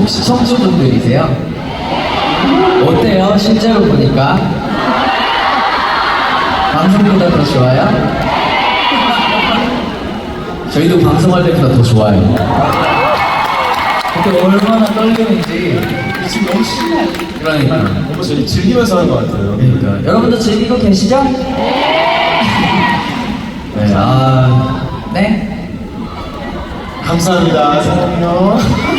혹시 청주분들이세요? 어때요? 실제로 보니까? 방송보다 더 좋아요? 저희도 방송할 때보다 더 좋아요. 그때 얼마나 떨리는지 지금 너무 신나요. 그러니까. 너무 저희 즐기면서 하는 것 같아요. 그러니까 여러분도 즐기고 계시죠? 네, 아, 네. 감사합니다. 사랑해요.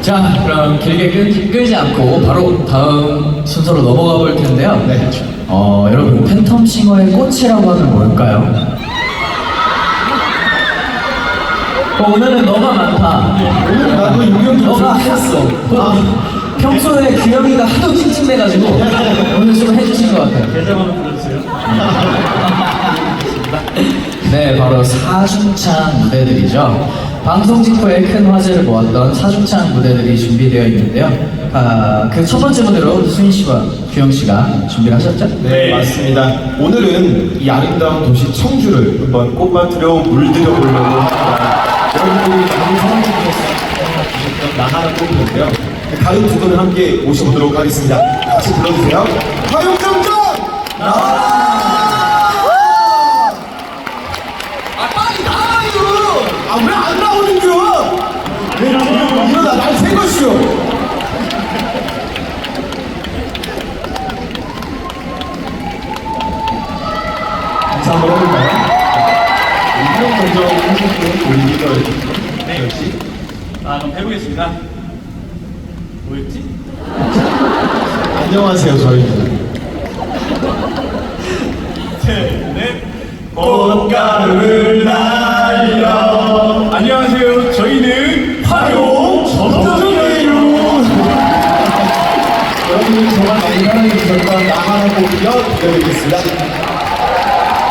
자, 그럼 길게 끌지, 끌지 않고 바로 다음 순서로 넘어가 볼 텐데요. 네. 어, 여러분 팬텀 싱어의 꽃이라고 하면 뭘까요? 어, 오늘은 너가 많다. 오늘 나도 좀 너가 했어. 아, 평소에 규영이가 하도 찡찡대가지고 오늘 좀 해주신 것 같아요. 계좌 번호 불러주세요. 네, 바로 사중창 무대들이죠. 방송 직후에 큰 화제를 모았던 사중창 무대들이 준비되어 있는데요. 아, 그 첫 번째 무대로 수인 씨와 규영 씨가 준비를 하셨죠? 네, 맞습니다. 오늘은 이 아름다운 도시 청주를 한번 꽃밭으로 물들여 보려고 합니다. 여러분들이 많은 사랑해 주셨던 나하는 곡인데요. 가을 두 분을 함께 모셔보도록 하겠습니다. 같이 불러주세요. 화용 날 새것이오! 인사 한번 해볼까요? 이명 먼저 하셨던 우리 리더 네. 역시 아, 그럼 해보겠습니다. 뭐였지? 안녕하세요 저희는 셋, 넷. 꽃가루 여러분이 정